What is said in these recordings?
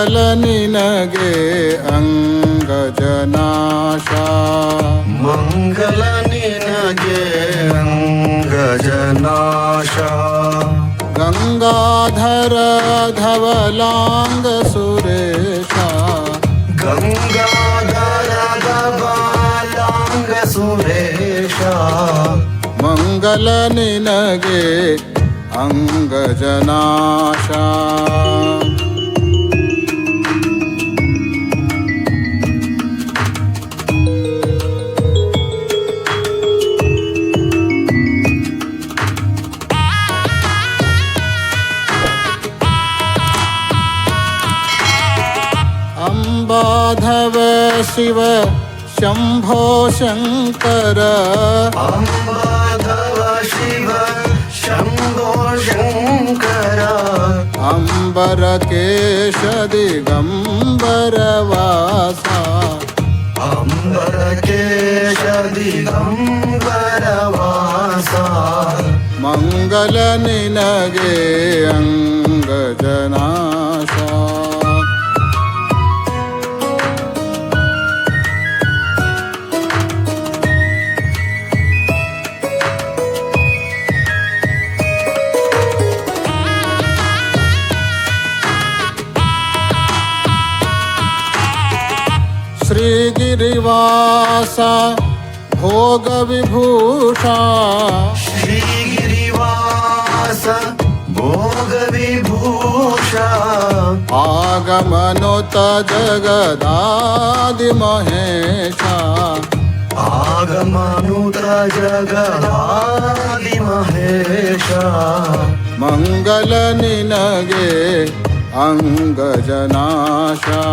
ಮಂಗಲ ನಿನಗೆ ಅಂಗಜನಾಶ ಮಂಗಲ ನಿನಗೆ ಅಂಗಜನಾಶ ಗಂಗಾಧರ ಧವಲಾಂಗ ಸುರೇಶ ಗಂಗಾಧರದ ಬಾಲಾಂಗ ಸುರೇಶ ಮಂಗಲ ನಿನಗೆ ಅಂಗಜನಾಶ माधव शिव शम्भो शङ्कर माधव शिव शम्भो शङ्कर अम्बरकेशदिगम्बरवासा अम्बरकेशदिगम्बरवासा मङ्गलनिनगे अङ्गजना श्रीगिरिवास भोगविभूषा। श्रीगिरिवास भोग विभूष आगमनुत जगदादिमहेशा आगमनुत जगदादिमहेश मङ्गल निनगे अङ्गजनाशा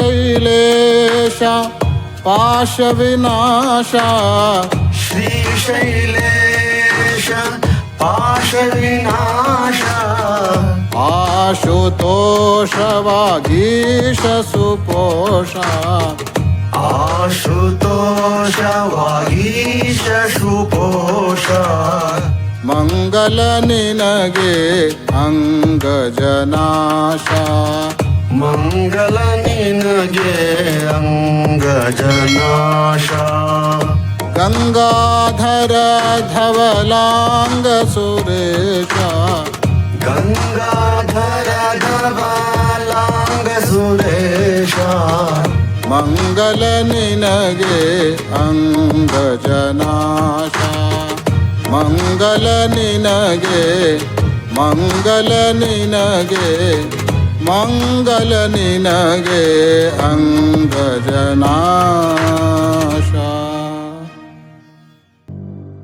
श्रीशैलेश पाशविनाशा श्रीशैलेश पाशविनाश आशुतोष वागीश सुपोषा आशुतोष वागीश सुपोष मङ्गल निनगे अङ्गजनाशा मङ्गल निनगे अङ्गजनाश। गङ्गाधर धवलाङ्ग सुरेशा गङ्गाधर धवलाङ्ग सुरेश मङ्गल निनगे अङ्गजनाशा मङ्गल निनगे मङ्गल निनगे मङ्गल निनगे अङ्गजनाश